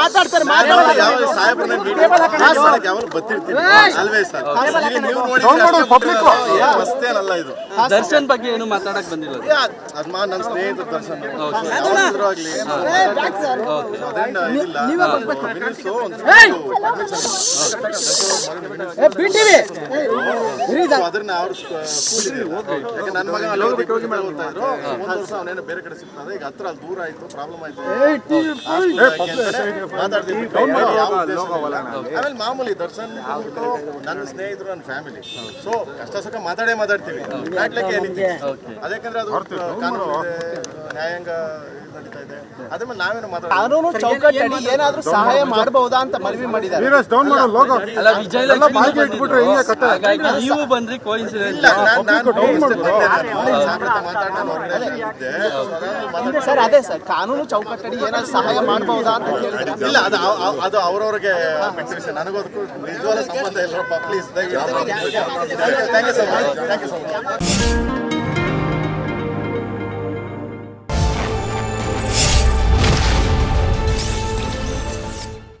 ಮಾತಾಡ್ತಾರೆ ದರ್ಶನ್ ಬಗ್ಗೆ ಏನು ಮಾತಾಡಕ್ ಬಂದಿಲ್ಲ ಯಾ, ಅದ್ ಮಾ ನನ್ನ ಸ್ನೇಹಿತರ ದರ್ಶನ್ ಆಗ್ಲಿ. ಅದನ್ನ ಅವ್ರು ಯಾಕೆ ನನ್ನ ಮಗ ಅಲ್ಲಿ ಓದಿ ಓದ್ತಾ ಇದ್ರು? ಒಂದ್ ವರ್ಷ ಅವನೇನೋ ಬೇರೆ ಕಡೆ ಸಿಗ್ತದೆ ಈಗ ಹತ್ರ ಅಲ್ಲಿ ದೂರ ಆಯ್ತು ಪ್ರಾಬ್ಲಮ್ ಆಯ್ತು. ಆಮೇಲೆ ಮಾಮೂಲಿ ದರ್ಶನ್ ಬಂದ್ಬಿಟ್ಟು ನನ್ನ ಸ್ನೇಹಿತರು ನನ್ನ ಫ್ಯಾಮಿಲಿ ಸೊ ಕಷ್ಟ ಸುಖ ಮಾತಾಡೇ ಮಾತಾಡ್ತೀವಿ. ಅದಕ್ಕೆ ಏನಿದೆ ಅದಕ್ಕಂದ್ರೆ ಅದು ಕಾನೂನು ಇದೆ ನ್ಯಾಯಾಂಗ ಇದು ನಡೀತಾ ಇದೆ. ಅದ್ರ ಮೇಲೆ ನಾವೇನು ಮಾತಾಡೋದು? ಕಾನೂನು ಚೌಕಟ್ಟಲ್ಲಿ ಏನಾದ್ರೂ ಸಹಾಯ ಮಾಡಬಹುದಾ ಅಂತ ಮನವಿ ಮಾಡಿದ್ದಾರೆ. ಅಲ್ಲ ನೀವು ಬಂದ್ರಿ. ಸರ್ ಅದೇ ಸರ್ ಕಾನೂನು ಚೌಕಟ್ಟಡಿ ಏನಾದ್ರು ಸಹಾಯ ಮಾಡಬಹುದಾ ಅಂತ ಇಲ್ಲ ಅದು ಅದು ಅವ್ರವ್ರಿಗೆ ಬಿಟ್ಟ ವಿಷಯ ನನಗೂ ಅದಕ್ಕೂ ನಿಜವಾದ ಸಂಬಂಧ ಇಲ್ಲಪ್ಪ please thank you so much thank you so much